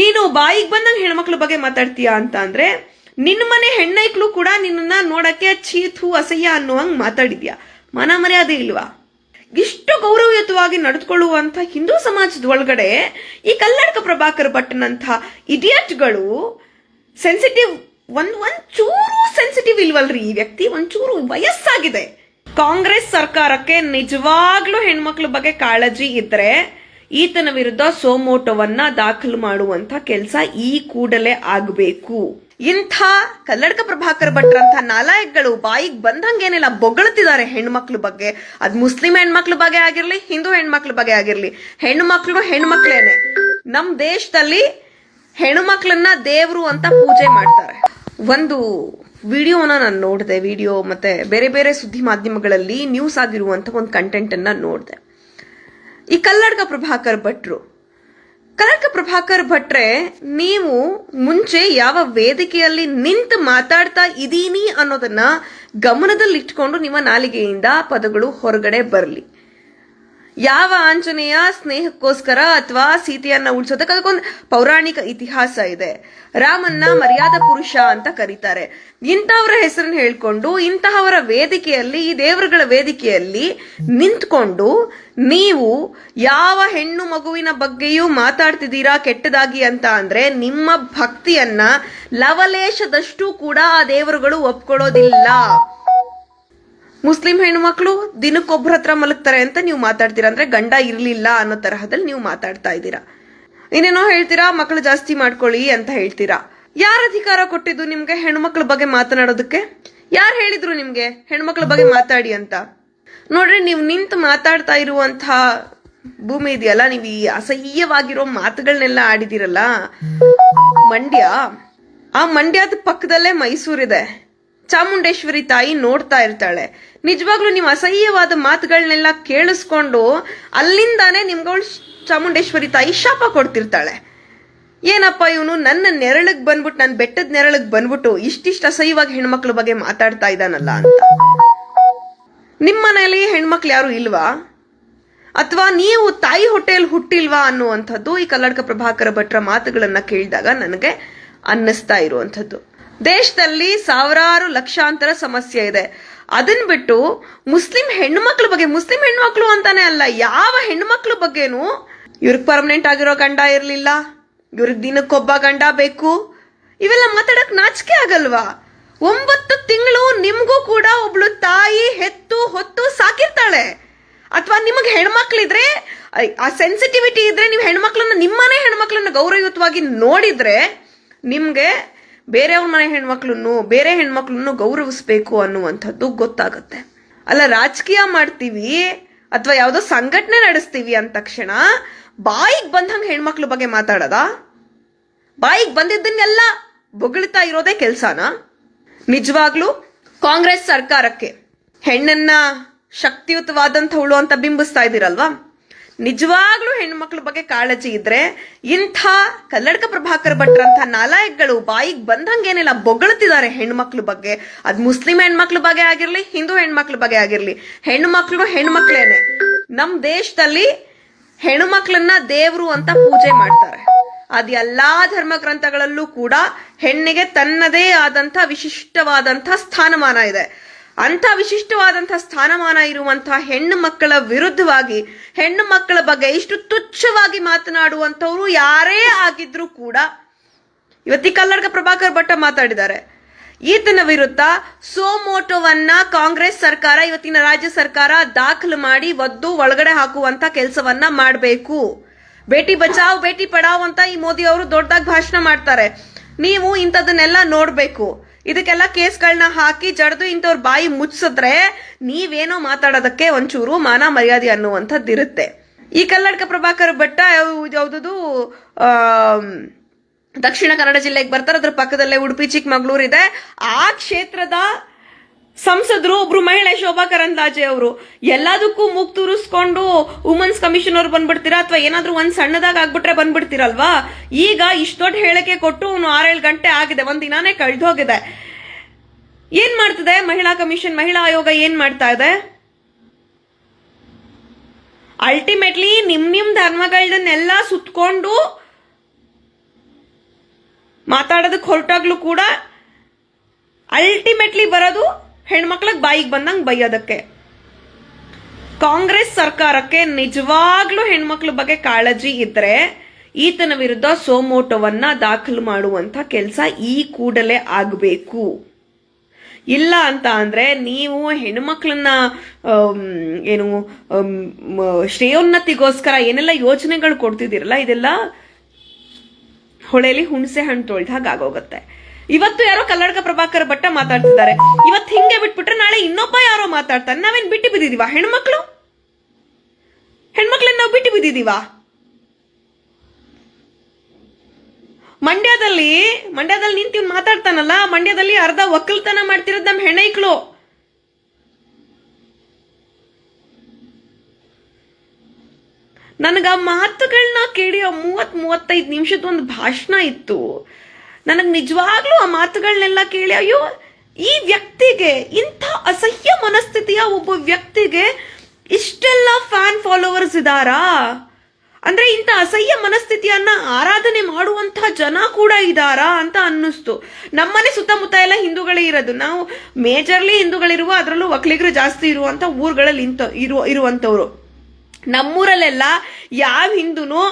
ನೀನು ಬಾಯಿಗೆ ಬಂದಂಗೆ ಹೆಣ್ಮಕ್ಳ ಬಗ್ಗೆ ಮಾತಾಡ್ತೀಯಾ ಅಂತ ಅಂದ್ರೆ, ನಿನ್ನ ಮನೆ ಹೆಣ್ಣೈಕ್ಳು ಕೂಡ ನಿನ್ನನ್ನ ನೋಡಕ್ಕೆ ಚೀತು, ಅಸಹ್ಯ ಅನ್ನುವಂಗ್ ಮಾತಾಡಿದ್ಯಾ? ಮನ ಮರ್ಯಾದೆ ಇಲ್ವಾ? ಇಷ್ಟು ಗೌರವಯುತವಾಗಿ ನಡೆದುಕೊಳ್ಳುವಂತ ಹಿಂದೂ ಸಮಾಜದ ಒಳಗಡೆ ಈ ಕಲ್ಲಡ್ಕ ಪ್ರಭಾಕರ್ ಭಟ್ನಂಥ ಇಡಿಯಟ್ಗಳು ಸೆನ್ಸಿಟಿವ್ ಒಂದ್ ಒಂದ್ ಚೂರು ಸೆನ್ಸಿಟಿವ್ ಇಲ್ವಲ್ರಿ ಈ ವ್ಯಕ್ತಿ? ಒಂಚೂರು ವಯಸ್ಸಾಗಿದೆ. ಕಾಂಗ್ರೆಸ್ ಸರ್ಕಾರಕ್ಕೆ ನಿಜವಾಗ್ಲೂ ಹೆಣ್ಮಕ್ಳ ಬಗ್ಗೆ ಕಾಳಜಿ ಇದ್ರೆ ಈತನ ವಿರುದ್ಧ ಸೋಮೋಟವನ್ನ ದಾಖಲು ಮಾಡುವಂತ ಕೆಲಸ ಈ ಕೂಡಲೇ ಆಗಬೇಕು. ಇಂಥ ಕಲ್ಲಡ್ಕ ಪ್ರಭಾಕರ್ ಭಟ್ರಂಥ ನಾಲಾಯಕ್ಗಳು ಬಾಯಿಗೆ ಬಂದಂಗೇನಿಲ್ಲ ಬೊಗಳ್ತಿದ್ದಾರೆ ಹೆಣ್ಮಕ್ಳು ಬಗ್ಗೆ. ಅದ್ ಮುಸ್ಲಿಂ ಹೆಣ್ಮಕ್ಳ ಬಗ್ಗೆ ಆಗಿರ್ಲಿ, ಹಿಂದೂ ಹೆಣ್ಮಕ್ಳ ಬಗ್ಗೆ ಆಗಿರ್ಲಿ. ಹೆಣ್ಮಕ್ಳು ಹೆಣ್ಮಕ್ಳೇನೆ. ನಮ್ ದೇಶದಲ್ಲಿ ಹೆಣ್ಮಕ್ಳನ್ನ ದೇವ್ರು ಅಂತ ಪೂಜೆ ಮಾಡ್ತಾರೆ. ಒಂದು ವಿಡಿಯೋನ ನಾನು ನೋಡಿದೆ, ವಿಡಿಯೋ ಮತ್ತೆ ಬೇರೆ ಬೇರೆ ಸುದ್ದಿ ಮಾಧ್ಯಮಗಳಲ್ಲಿ ನ್ಯೂಸ್ ಆಗಿರುವಂತ ಒಂದು ಕಂಟೆಂಟ್ ಅನ್ನ ನೋಡಿದೆ. ಈ ಕಲ್ಲಡ್ಕ ಪ್ರಭಾಕರ್ ಭಟ್ರು. ಕಲ್ಲಡ್ಕ ಪ್ರಭಾಕರ್ ಭಟ್ರೆ, ನೀವು ಮುಂಚೆ ಯಾವ ವೇದಿಕೆಯಲ್ಲಿ ನಿಂತು ಮಾತಾಡ್ತಾ ಇದ್ದೀನಿ ಅನ್ನೋದನ್ನ ಗಮನದಲ್ಲಿಟ್ಕೊಂಡು ನಿಮ್ಮ ನಾಲಿಗೆಯಿಂದ ಪದಗಳು ಹೊರಗಡೆ ಬರಲಿ. ಯಾವ ಆಂಜನೇಯ ಸ್ನೇಹಕ್ಕೋಸ್ಕರ ಅಥವಾ ಸೀತೆಯನ್ನ ಉಳಿಸೋದಕ್ಕೆ ಅದಕ್ಕೊಂದು ಪೌರಾಣಿಕ ಇತಿಹಾಸ ಇದೆ. ರಾಮನ್ನ ಮರ್ಯಾದ ಪುರುಷ ಅಂತ ಕರೀತಾರೆ. ಇಂಥವರ ಹೆಸರನ್ನ ಹೇಳ್ಕೊಂಡು ಇಂತಹವರ ವೇದಿಕೆಯಲ್ಲಿ, ಈ ದೇವರುಗಳ ವೇದಿಕೆಯಲ್ಲಿ ನಿಂತ್ಕೊಂಡು ನೀವು ಯಾವ ಹೆಣ್ಣು ಮಗುವಿನ ಬಗ್ಗೆಯೂ ಮಾತಾಡ್ತಿದ್ದೀರಾ ಕೆಟ್ಟದಾಗಿ ಅಂತ ಅಂದ್ರೆ ನಿಮ್ಮ ಭಕ್ತಿಯನ್ನ ಲವಲೇಶದಷ್ಟು ಕೂಡ ಆ ದೇವರುಗಳು ಒಪ್ಕೊಳ್ಳೋದಿಲ್ಲ. ಮುಸ್ಲಿಂ ಹೆಣ್ಮಕ್ಳು ದಿನಕ್ಕೊಬ್ಬರ ಹತ್ರ ಮಲಗ್ತಾರೆ ಅಂತ ನೀವು ಮಾತಾಡ್ತೀರಾ? ಅಂದ್ರೆ ಗಂಡ ಇರಲಿಲ್ಲ ಅನ್ನೋ ತರಹದಲ್ಲಿ ನೀವು ಮಾತಾಡ್ತಾ ಇದ್ದೀರಾ? ಇನ್ನೇನೋ ಹೇಳ್ತೀರಾ? ಮಕ್ಕಳು ಜಾಸ್ತಿ ಮಾಡ್ಕೊಳ್ಳಿ ಅಂತ ಹೇಳ್ತೀರಾ? ಯಾರ ಅಧಿಕಾರ ಕೊಟ್ಟಿದ್ದು ನಿಮ್ಗೆ ಹೆಣ್ಮಕ್ಳ ಬಗ್ಗೆ ಮಾತನಾಡೋದಕ್ಕೆ? ಯಾರು ಹೇಳಿದ್ರು ನಿಮ್ಗೆ ಹೆಣ್ಮಕ್ಳ ಬಗ್ಗೆ ಮಾತಾಡಿ ಅಂತ? ನೋಡ್ರಿ, ನೀವು ನಿಂತು ಮಾತಾಡ್ತಾ ಇರುವಂತಹ ಭೂಮಿ ಇದೆಯಲ್ಲ, ನೀವು ಈ ಅಸಹ್ಯವಾಗಿರೋ ಮಾತುಗಳನ್ನೆಲ್ಲ ಆಡಿದಿರಲ್ಲ ಮಂಡ್ಯ? ಆ ಮಂಡ್ಯದ ಪಕ್ಕದಲ್ಲೇ ಮೈಸೂರಿದೆ. ಚಾಮುಂಡೇಶ್ವರಿ ತಾಯಿ ನೋಡ್ತಾ ಇರ್ತಾಳೆ. ನಿಜವಾಗ್ಲೂ ನೀವು ಅಸಹ್ಯವಾದ ಮಾತುಗಳನ್ನೆಲ್ಲ ಕೇಳಿಸ್ಕೊಂಡು ಅಲ್ಲಿಂದಾನೆ ನಿಮ್ಗಳು ಚಾಮುಂಡೇಶ್ವರಿ ತಾಯಿ ಶಾಪ ಕೊಡ್ತಿರ್ತಾಳೆ. ಏನಪ್ಪ ಇವನು ನನ್ನ ನೆರಳಿಗೆ ಬಂದ್ಬಿಟ್ಟು ನನ್ನ ಬೆಟ್ಟದ ನೆರಳಿಗೆ ಬಂದ್ಬಿಟ್ಟು ಇಷ್ಟಿಷ್ಟು ಅಸಹ್ಯವಾಗಿ ಹೆಣ್ಮಕ್ಳ ಬಗ್ಗೆ ಮಾತಾಡ್ತಾ ಇದ್ದಾನಲ್ಲ ಅಂತ. ನಿಮ್ಮ ಮನೆಯಲ್ಲಿ ಹೆಣ್ಮಕ್ಳು ಯಾರು ಇಲ್ವಾ? ಅಥವಾ ನೀವು ತಾಯಿ ಹೊಟ್ಟೆಯಲ್ಲಿ ಹುಟ್ಟಿಲ್ವಾ ಅನ್ನುವಂಥದ್ದು ಈ ಕಲ್ಲಡ್ಕ ಪ್ರಭಾಕರ ಭಟ್ರ ಮಾತುಗಳನ್ನು ಕೇಳಿದಾಗ ನನಗೆ ಅನ್ನಿಸ್ತಾ ಇರುವಂಥದ್ದು. ದೇಶದಲ್ಲಿ ಸಾವಿರಾರು ಲಕ್ಷಾಂತರ ಸಮಸ್ಯೆ ಇದೆ. ಅದನ್ನ ಬಿಟ್ಟು ಮುಸ್ಲಿಂ ಹೆಣ್ಮಕ್ಳ ಬಗ್ಗೆ, ಮುಸ್ಲಿಂ ಹೆಣ್ಮಕ್ಳು ಅಂತಾನೆ ಅಲ್ಲ, ಯಾವ ಹೆಣ್ಮಕ್ಳ ಬಗ್ಗೆನೂ ಇವ್ರಿಗೆ ಪರ್ಮನೆಂಟ್ ಆಗಿರೋ ಗಂಡ ಇರಲಿಲ್ಲ, ಇವ್ರಿಗೆ ದಿನಕ್ಕೊಬ್ಬ ಗಂಡ ಬೇಕು. ಇವೆಲ್ಲ ಮಾತಾಡಕ್ ನಾಚಿಕೆ ಆಗಲ್ವಾ? ಒಂಬತ್ತು ತಿಂಗಳು ನಿಮಗೂ ಕೂಡ ಒಬ್ಳು ತಾಯಿ ಹೆತ್ತು ಹೊತ್ತು ಸಾಕಿರ್ತಾಳೆ. ಅಥವಾ ನಿಮಗೆ ಹೆಣ್ಮಕ್ಳಿದ್ರೆ ಆ ಸೆನ್ಸಿಟಿವಿಟಿ ಇದ್ರೆ ನೀವು ಹೆಣ್ಮಕ್ಳನ್ನ, ನಿಮ್ಮನೆ ಹೆಣ್ಮಕ್ಳನ್ನ ಗೌರವಯುತವಾಗಿ ನೋಡಿದ್ರೆ ನಿಮ್ಗೆ ಬೇರೆಯವ್ರ ಮನೆ ಹೆಣ್ಮಕ್ಳನ್ನು, ಬೇರೆ ಹೆಣ್ಮಕ್ಳನ್ನು ಗೌರವಿಸ್ಬೇಕು ಅನ್ನುವಂಥದ್ದು ಗೊತ್ತಾಗುತ್ತೆ. ಅಲ್ಲ, ರಾಜಕೀಯ ಮಾಡ್ತೀವಿ ಅಥವಾ ಯಾವುದೋ ಸಂಘಟನೆ ನಡೆಸ್ತೀವಿ ಅಂದ ತಕ್ಷಣ ಬಾಯಿಗೆ ಬಂದಂಗೆ ಹೆಣ್ಮಕ್ಳ ಬಗ್ಗೆ ಮಾತಾಡೋದಾ? ಬಾಯಿಗೆ ಬಂದಿದ್ದನ್ನೆಲ್ಲ ಬೊಗಳಿತಾ ಇರೋದೇ ಕೆಲಸನಾ? ನಿಜವಾಗ್ಲೂ ಕಾಂಗ್ರೆಸ್ ಸರ್ಕಾರಕ್ಕೆ ಹೆಣ್ಣನ್ನ ಶಕ್ತಿಯುತವಾದಂಥವಳು ಅಂತ ಬಿಂಬಿಸ್ತಾ ಇದ್ದೀರಲ್ವಾ? ನಿಜವಾಗ್ಲೂ ಹೆಣ್ಮಕ್ಳ ಬಗ್ಗೆ ಕಾಳಜಿ ಇದ್ರೆ ಇಂಥ ಕಲ್ಲಡ್ಕ ಪ್ರಭಾಕರ್ ಭಟ್ರಂಥ ನಾಲಾಯಕ್ಗಳು ಬಾಯಿಗೆ ಬಂದಂಗೇನಿಲ್ಲ ಬೊಗಳ್ತಿದ್ದಾರೆ ಹೆಣ್ಮಕ್ಳ ಬಗ್ಗೆ. ಅದ್ ಮುಸ್ಲಿಂ ಹೆಣ್ಮಕ್ಳ ಬಗ್ಗೆ ಆಗಿರ್ಲಿ, ಹಿಂದೂ ಹೆಣ್ಮಕ್ಳ ಬಗ್ಗೆ ಆಗಿರ್ಲಿ. ಹೆಣ್ಮಕ್ಳು ಹೆಣ್ಮಕ್ಳೇನೆ. ನಮ್ ದೇಶದಲ್ಲಿ ಹೆಣ್ಮಕ್ಳನ್ನ ದೇವ್ರು ಅಂತ ಪೂಜೆ ಮಾಡ್ತಾರೆ. ಅದ್ ಎಲ್ಲಾ ಧರ್ಮ ಗ್ರಂಥಗಳಲ್ಲೂ ಕೂಡ ಹೆಣ್ಣಿಗೆ ತನ್ನದೇ ಆದಂತ ವಿಶಿಷ್ಟವಾದಂತ ಸ್ಥಾನಮಾನ ಇದೆ. ಅಂತ ವಿಶಿಷ್ಟವಾದಂಥ ಸ್ಥಾನಮಾನ ಇರುವಂತಹ ಹೆಣ್ಣು ಮಕ್ಕಳ ವಿರುದ್ಧವಾಗಿ, ಹೆಣ್ಣು ಮಕ್ಕಳ ಬಗ್ಗೆ ಇಷ್ಟು ತುಚ್ಛವಾಗಿ ಮಾತನಾಡುವಂಥವ್ರು ಯಾರೇ ಆಗಿದ್ರೂ ಕೂಡ, ಇವತ್ತಿ ಕಲ್ಲಡ್ಕ ಪ್ರಭಾಕರ್ ಭಟ್ಟ ಮಾತಾಡಿದ್ದಾರೆ. ಈತನ ವಿರುದ್ಧ ಸೋಮೋಟೋವನ್ನ ಕಾಂಗ್ರೆಸ್ ಸರ್ಕಾರ, ಇವತ್ತಿನ ರಾಜ್ಯ ಸರ್ಕಾರ ದಾಖಲು ಮಾಡಿ ಒದ್ದು ಒಳಗಡೆ ಹಾಕುವಂತ ಕೆಲಸವನ್ನ ಮಾಡಬೇಕು. ಬೇಟಿ ಬಚಾವ್, ಬೇಟಿ ಪಡಾವ್ ಅಂತ ಈ ಮೋದಿ ಅವರು ದೊಡ್ಡದಾಗಿ ಭಾಷಣ ಮಾಡ್ತಾರೆ. ನೀವು ಇಂಥದನ್ನೆಲ್ಲ ನೋಡ್ಬೇಕು. ಇದಕ್ಕೆಲ್ಲ ಕೇಸ್ಗಳನ್ನ ಹಾಕಿ ಜಡ್ದು ಇಂಥವ್ರ ಬಾಯಿ ಮುಚ್ಚಿಸಿದ್ರೆ ನೀವೇನೋ ಮಾತಾಡೋದಕ್ಕೆ ಒಂಚೂರು ಮಾನ ಮರ್ಯಾದೆ ಅನ್ನುವಂಥದ್ದು ಇರುತ್ತೆ ಈ ಕಲ್ಲಡ್ಕ ಪ್ರಭಾಕರ್ ಭಟ್ಟ ಯಾವ್ದು ದಕ್ಷಿಣ ಕನ್ನಡ ಜಿಲ್ಲೆಗೆ ಬರ್ತಾರೆ, ಅದ್ರ ಪಕ್ಕದಲ್ಲೇ ಉಡುಪಿ ಚಿಕ್ಕಮಗಳೂರು ಇದೆ. ಆ ಕ್ಷೇತ್ರದ ಸಂಸದರು, ಒಬ್ರು ಮಹಿಳೆ ಶೋಭಾ ಕರಂದಾಜೆ ಅವರು. ಎಲ್ಲದಕ್ಕೂ ಮೂಗ್ ತೂರಿಸ್ಕೊಂಡು ವುಮೆನ್ಸ್ ಕಮಿಷನ್ ಅವ್ರು ಬಂದ್ಬಿಡ್ತೀರಾ? ಅಥವಾ ಏನಾದ್ರೂ ಒಂದ್ ಸಣ್ಣದಾಗ ಆಗ್ಬಿಟ್ರೆ ಬಂದ್ಬಿಡ್ತೀರಲ್ವಾ? ಈಗ ಇಷ್ಟು ದೊಡ್ಡ ಹೇಳಿಕೆ ಕೊಟ್ಟು ಅವನು ಆರೇಳು ಗಂಟೆ ಆಗಿದೆ. ಒಂದ್ ದಿನಾನೇ ಕಳ್ದು ಹೋಗಿದೆ ಏನ್ ಮಾಡ್ತಿದೆ? ಮಹಿಳಾ ಕಮಿಷನ್, ಮಹಿಳಾ ಆಯೋಗ ಏನ್ ಮಾಡ್ತಾ ಇದೆ? ಅಲ್ಟಿಮೇಟ್ಲಿ ನಿಮ್ ನಿಮ್ ಧರ್ಮಗಳನ್ನೆಲ್ಲ ಸುತ್ಕೊಂಡು ಮಾತಾಡೋದಕ್ಕೆ ಹೊರಟಾಗ್ಲೂ ಕೂಡ ಅಲ್ಟಿಮೇಟ್ಲಿ ಬರೋದು ಹೆಣ್ಮಕ್ಳಿಗೆ ಬಾಯಿಗೆ ಬಂದಂಗೆ ಬೈಯೋದಕ್ಕೆ. ಕಾಂಗ್ರೆಸ್ ಸರ್ಕಾರಕ್ಕೆ ನಿಜವಾಗ್ಲೂ ಹೆಣ್ಮಕ್ಳ ಬಗ್ಗೆ ಕಾಳಜಿ ಇದ್ರೆ ಈತನ ವಿರುದ್ಧ ಸೋಮೋಟೋವನ್ನ ದಾಖಲು ಮಾಡುವಂತ ಕೆಲಸ ಈ ಕೂಡಲೇ ಆಗಬೇಕು. ಇಲ್ಲ ಅಂತ ಅಂದ್ರೆ ನೀವು ಹೆಣ್ಮಕ್ಳನ್ನ ಏನು ಶ್ರೇಯೋನ್ನತಿಗೋಸ್ಕರ ಏನೆಲ್ಲ ಯೋಜನೆಗಳು ಕೊಡ್ತಿದ್ದೀರಲ್ಲ, ಇದೆಲ್ಲ ಹೊಳೆಯಲ್ಲಿ ಹುಣಸೆ ಹಣ್ಣು ತೊಳ್ದಾಗ ಆಗೋಗುತ್ತೆ. ಇವತ್ತು ಯಾರೋ ಕಲ್ಲಡ್ಕ ಪ್ರಭಾಕರ್ ಭಟ್ಟ ಮಾತಾಡ್ತಿದ್ದಾರೆ. ಇವತ್ತು ಹಿಂಗೆ ಬಿಟ್ಬಿಟ್ರೆ ನಾಳೆ ಇನ್ನೊಬ್ಬ ಯಾರೋ ಮಾತಾಡ್ತಾರೆ ನಾವೇನ್ ಬಿಟ್ಟು ಬಿದ್ದಿದೀವ? ಹೆಣ್ಮಕ್ಳು? ಹೆಣ್ಮಕ್ಳನ್ನ ನಾವು ಬಿಟ್ಟು ಬಿದ್ದಿದೀವ? ಮಂಡ್ಯದಲ್ಲಿ ಮಂಡ್ಯದಲ್ಲಿ ನಿಂತು ಮಾತಾಡ್ತಾನಲ್ಲ, ಮಂಡ್ಯದಲ್ಲಿ ಅರ್ಧ ಒಕ್ಕಲ್ತನ ಮಾಡ್ತಿರೋದು ನಮ್ಮ ಹೆಣ್ಣೈಕ್ಳು ನನಗೆ ಮಾತುಗಳನ್ನ ಕೇಳಿ ಮೂವತ್ ಮೂವತ್ತೈದು ನಿಮಿಷದ ಒಂದು ಭಾಷಣ ಇತ್ತು. ನನಗೆ ನಿಜವಾಗ್ಲೂ ಆ ಮಾತುಗಳನ್ನೆಲ್ಲ ಕೇಳಿ, ಅಯ್ಯೋ, ಈ ವ್ಯಕ್ತಿಗೆ, ಇಂಥ ಅಸಹ್ಯ ಮನಸ್ಥಿತಿಯ ಒಬ್ಬ ವ್ಯಕ್ತಿಗೆ ಇಷ್ಟೆಲ್ಲ ಫ್ಯಾನ್ ಫಾಲೋವರ್ಸ್ ಇದಾರಾ? ಅಂದ್ರೆ ಇಂಥ ಅಸಹ್ಯ ಮನಸ್ಥಿತಿಯನ್ನ ಆರಾಧನೆ ಮಾಡುವಂತಹ ಜನ ಕೂಡ ಇದಾರಾ ಅಂತ ಅನ್ನಿಸ್ತು. ನಮ್ಮನೆ ಸುತ್ತಮುತ್ತ ಎಲ್ಲ ಹಿಂದೂಗಳೇ ಇರೋದು. ನಾವು ಮೇಜರ್ಲಿ ಹಿಂದೂಗಳಿರುವ, ಅದರಲ್ಲೂ ಒಕ್ಕಲಿಗರು ಜಾಸ್ತಿ ಇರುವಂತ ಊರುಗಳಲ್ಲಿ ಇಂಥ, ಇರುವ ಇರುವಂತವ್ರು ನಮ್ಮೂರಲ್ಲೆಲ್ಲ ಯಾವ ಹಿಂದೂನು,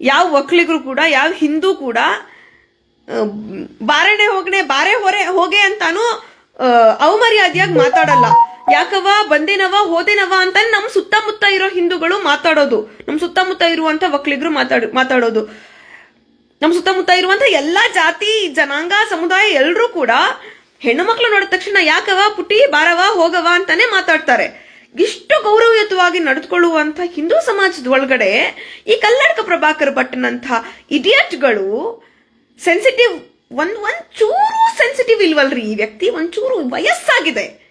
ಯಾವ ಒಕ್ಕಲಿಗರು ಕೂಡ, ಯಾವ ಹಿಂದೂ ಕೂಡ ಬಾರಣೆ ಹೋಗಣೆ ಬಾರೆ ಹೊರೆ, ಹೋಗೆ ಅಂತಾನು ಅವಮರ್ಯಾದೆಯಾಗಿ ಮಾತಾಡಲ್ಲ. ಯಾಕವ ಬಂದೇನವ ಹೋದೇನವ ಅಂತ ನಮ್ಮ ಸುತ್ತಮುತ್ತ ಇರೋ ಹಿಂದೂಗಳು ಮಾತಾಡೋದು. ನಮ್ಮ ಸುತ್ತಮುತ್ತ ಇರುವಂತ ಒಕ್ಕಲಿಗರು ಮಾತಾಡ, ಮಾತಾಡೋದು. ನಮ್ಮ ಸುತ್ತಮುತ್ತ ಇರುವಂತ ಎಲ್ಲಾ ಜಾತಿ, ಜನಾಂಗ, ಸಮುದಾಯ ಎಲ್ಲರೂ ಕೂಡ ಹೆಣ್ಣು ಮಕ್ಕಳು ನೋಡಿದ ತಕ್ಷಣ ಯಾಕವ ಪುಟಿ ಬಾರವ ಹೋಗವ ಅಂತಾನೆ ಮಾತಾಡ್ತಾರೆ. ಇಷ್ಟು ಗೌರವಯುತವಾಗಿ ನಡೆದುಕೊಳ್ಳುವಂತ ಹಿಂದೂ ಸಮಾಜದ ಒಳಗಡೆ ಈ ಕಲ್ಲಡ್ಕ ಪ್ರಭಾಕರ್ ಭಟ್ನಂಥ ಇಡಿಯಟ್ಗಳು ಸೆನ್ಸಿಟಿವ್ ಒಂದು ಒಂಚೂರು ಚೂರು ಸೆನ್ಸಿಟಿವ್ ಇಲ್ವಲ್ರಿ ಈ ವ್ಯಕ್ತಿ? ಒಂಚೂರು ವಯಸ್ಸಾಗಿದೆ.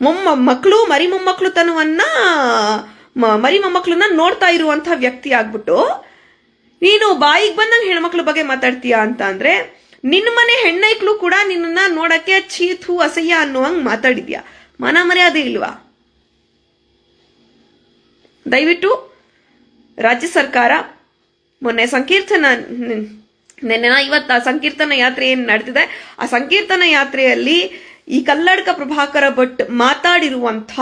ಮೊಮ್ಮ ಮಕ್ಕಳು ಮರಿ ಮೊಮ್ಮಕ್ಕಳು ತನವನ್ನ ಮರಿ ಮೊಮ್ಮಕ್ಕಳನ್ನ ನೋಡ್ತಾ ಇರುವಂತಹ ವ್ಯಕ್ತಿ ಆಗ್ಬಿಟ್ಟು, ನೀನು ಬಾಯಿಗೆ ಬಂದಂಗೆ ಹೆಣ್ಮಕ್ಳ ಬಗ್ಗೆ ಮಾತಾಡ್ತೀಯಾ ಅಂತ ಅಂದ್ರೆ, ನಿನ್ನ ಮನೆ ಹೆಣ್ಣೈಕ್ಳು ಕೂಡ ನಿನ್ನ ನೋಡಕ್ಕೆ ಚೀತು, ಅಸಹ್ಯ ಅನ್ನುವಂಗ್ ಮಾತಾಡಿದ್ಯಾ? ಮನ ಮರ್ಯಾದೆ ಇಲ್ವಾ? ದಯವಿಟ್ಟು ರಾಜ್ಯ ಸರ್ಕಾರ ಮೊನ್ನೆ ಸಂಕೀರ್ತನ ನಿನ್ನೆ ಇವತ್ತು ಆ ಸಂಕೀರ್ತನ ಯಾತ್ರೆ ಏನು ನಡೆದಿದೆ, ಆ ಸಂಕೀರ್ತನ ಯಾತ್ರೆಯಲ್ಲಿ ಈ ಕಲ್ಲಡ್ಕ ಪ್ರಭಾಕರ ಭಟ್ ಮಾತಾಡಿರುವಂಥ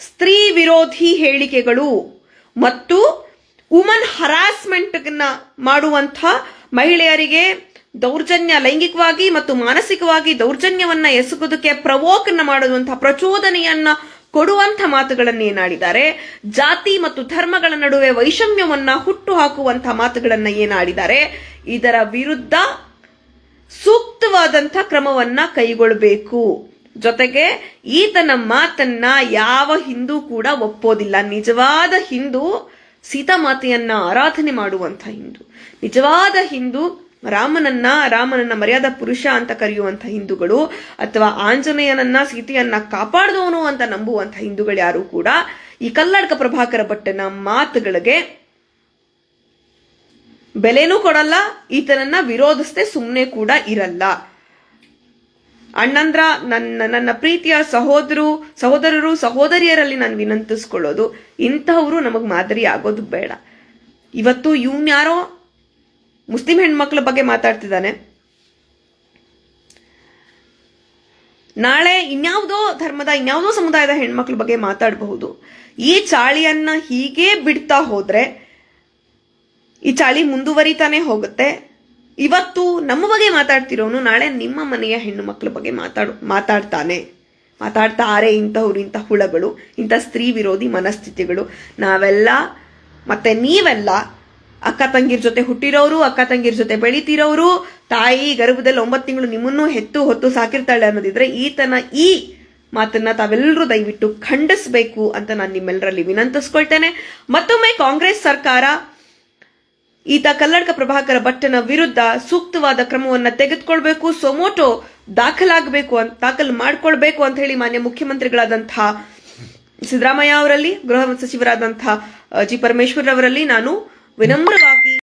ಸ್ತ್ರೀ ವಿರೋಧಿ ಹೇಳಿಕೆಗಳು ಮತ್ತು ವುಮನ್ ಹರಾಸ್ಮೆಂಟ್ನ ಮಾಡುವಂಥ ಮಹಿಳೆಯರಿಗೆ ದೌರ್ಜನ್ಯ ಲೈಂಗಿಕವಾಗಿ ಮತ್ತು ಮಾನಸಿಕವಾಗಿ ದೌರ್ಜನ್ಯವನ್ನ ಎಸಗೋದಕ್ಕೆ ಪ್ರವೋಕನ್ನ ಮಾಡುವಂತಹ ಪ್ರಚೋದನೆಯನ್ನ ಕೊಡುವಂಥ ಮಾತುಗಳನ್ನು ಏನಾಡಿದ್ದಾರೆ ಜಾತಿ ಮತ್ತು ಧರ್ಮಗಳ ನಡುವೆ ವೈಷಮ್ಯವನ್ನ ಹುಟ್ಟು ಹಾಕುವಂಥ ಮಾತುಗಳನ್ನ ಏನಾಡಿದ್ದಾರೆ ಇದರ ವಿರುದ್ಧ ಸೂಕ್ತವಾದಂಥ ಕ್ರಮವನ್ನ ಕೈಗೊಳ್ಳಬೇಕು ಜೊತೆಗೆ ಈತನ ಮಾತನ್ನ ಯಾವ ಹಿಂದೂ ಕೂಡ ಒಪ್ಪೋದಿಲ್ಲ. ನಿಜವಾದ ಹಿಂದೂ ಸೀತಾಮಾತೆಯನ್ನ ಆರಾಧನೆ ಮಾಡುವಂಥ ಹಿಂದೂ. ನಿಜವಾದ ಹಿಂದೂ ರಾಮನನ್ನ ರಾಮನನ್ನ ಮರ್ಯಾದ ಪುರುಷ ಅಂತ ಕರೆಯುವಂಥ ಹಿಂದೂಗಳು ಅಥವಾ ಆಂಜನೇಯನನ್ನ, ಸೀತೆಯನ್ನ ಕಾಪಾಡಿದವನು ಅಂತ ನಂಬುವಂಥ ಹಿಂದೂಗಳು ಯಾರು ಕೂಡ ಈ ಕಲ್ಲಡ್ಕ ಪ್ರಭಾಕರ ಭಟ್ಟನ ಮಾತುಗಳಿಗೆ ಬೆಲೆನೂ ಕೊಡಲ್ಲ, ಈತನನ್ನ ವಿರೋಧಿಸದೆ ಸುಮ್ಮನೆ ಕೂಡ ಇರಲ್ಲ. ಅಣ್ಣಂದ್ರ, ನನ್ನ ನನ್ನ ಪ್ರೀತಿಯ ಸಹೋದರು, ಸಹೋದರರು, ಸಹೋದರಿಯರಲ್ಲಿ ನಾನು ವಿನಂತಿಸ್ಕೊಳ್ಳೋದು ಇಂಥವ್ರು ನಮಗ್ ಮಾದರಿ ಆಗೋದು ಬೇಡ. ಇವತ್ತು ಯಾರೋ ಮುಸ್ಲಿಂ ಹೆಣ್ಮಕ್ಳ ಬಗ್ಗೆ ಮಾತಾಡ್ತಿದ್ದಾನೆ. ನಾಳೆ ಇನ್ಯಾವುದೋ ಧರ್ಮದ, ಇನ್ಯಾವುದೋ ಸಮುದಾಯದ ಹೆಣ್ಮಕ್ಳ ಬಗ್ಗೆ ಮಾತಾಡಬಹುದು. ಈ ಚಾಳಿಯನ್ನ ಹೀಗೆ ಬಿಡ್ತಾ ಹೋದ್ರೆ, ಈ ಚಾಳಿ ಮುಂದುವರಿತಾನೆ ಹೋಗುತ್ತೆ. ಇವತ್ತು ನಮ್ಮ ಬಗ್ಗೆ ಮಾತಾಡ್ತಿರೋನು, ನಾಳೆ ನಿಮ್ಮ ಮನೆಯ ಹೆಣ್ಣು ಮಕ್ಕಳ ಬಗ್ಗೆ ಮಾತಾಡ್, ಮಾತಾಡ್ತಾನೆ. ಮಾತಾಡ್ತಾರೆ ಇಂಥವ್ರು, ಇಂಥ ಹುಳಗಳು, ಇಂಥ ಸ್ತ್ರೀ ವಿರೋಧಿ ಮನಸ್ಥಿತಿಗಳು. ನಾವೆಲ್ಲ, ಮತ್ತೆ ನೀವೆಲ್ಲ ಅಕ್ಕ ತಂಗಿರ್ ಜೊತೆ ಹುಟ್ಟಿರೋರು, ಅಕ್ಕ ತಂಗಿರ್ ಜೊತೆ ಬೆಳಿತಿರೋರು, ತಾಯಿ ಗರ್ಭದಲ್ಲಿ ಒಂಬತ್ತು ತಿಂಗಳು ನಿಮ್ಮನ್ನು ಹೆತ್ತು ಹೊತ್ತು ಸಾಕಿರ್ತಾಳೆ ಅನ್ನೋದಿದ್ರೆ ಈತನ ಈ ಮಾತನ್ನ ತಾವೆಲ್ಲರೂ ದಯವಿಟ್ಟು ಖಂಡಿಸಬೇಕು ಅಂತ ನಾನು ನಿಮ್ಮೆಲ್ಲರಲ್ಲಿ ವಿನಂತಿಸ್ಕೊಳ್ತೇನೆ. ಮತ್ತೊಮ್ಮೆ ಕಾಂಗ್ರೆಸ್ ಸರ್ಕಾರ ಈತ ಕಲ್ಲಡ್ಕ ಪ್ರಭಾಕರ ಭಟ್ಟನ ವಿರುದ್ಧ ಸೂಕ್ತವಾದ ಕ್ರಮವನ್ನ ತೆಗೆದುಕೊಳ್ಬೇಕು, ಸೊಮೋಟೋ ದಾಖಲಾಗಬೇಕು ಅಂತ ದಾಖಲು ಮಾಡ್ಕೊಳ್ಬೇಕು ಅಂತ ಹೇಳಿ ಮಾನ್ಯ ಮುಖ್ಯಮಂತ್ರಿಗಳಾದಂತಹ ಸಿದ್ದರಾಮಯ್ಯ ಅವರಲ್ಲಿ, ಗೃಹ ಸಚಿವರಾದಂತಹ ಜಿ ಪರಮೇಶ್ವರ್ ಅವರಲ್ಲಿ ನಾನು വിനമ്ര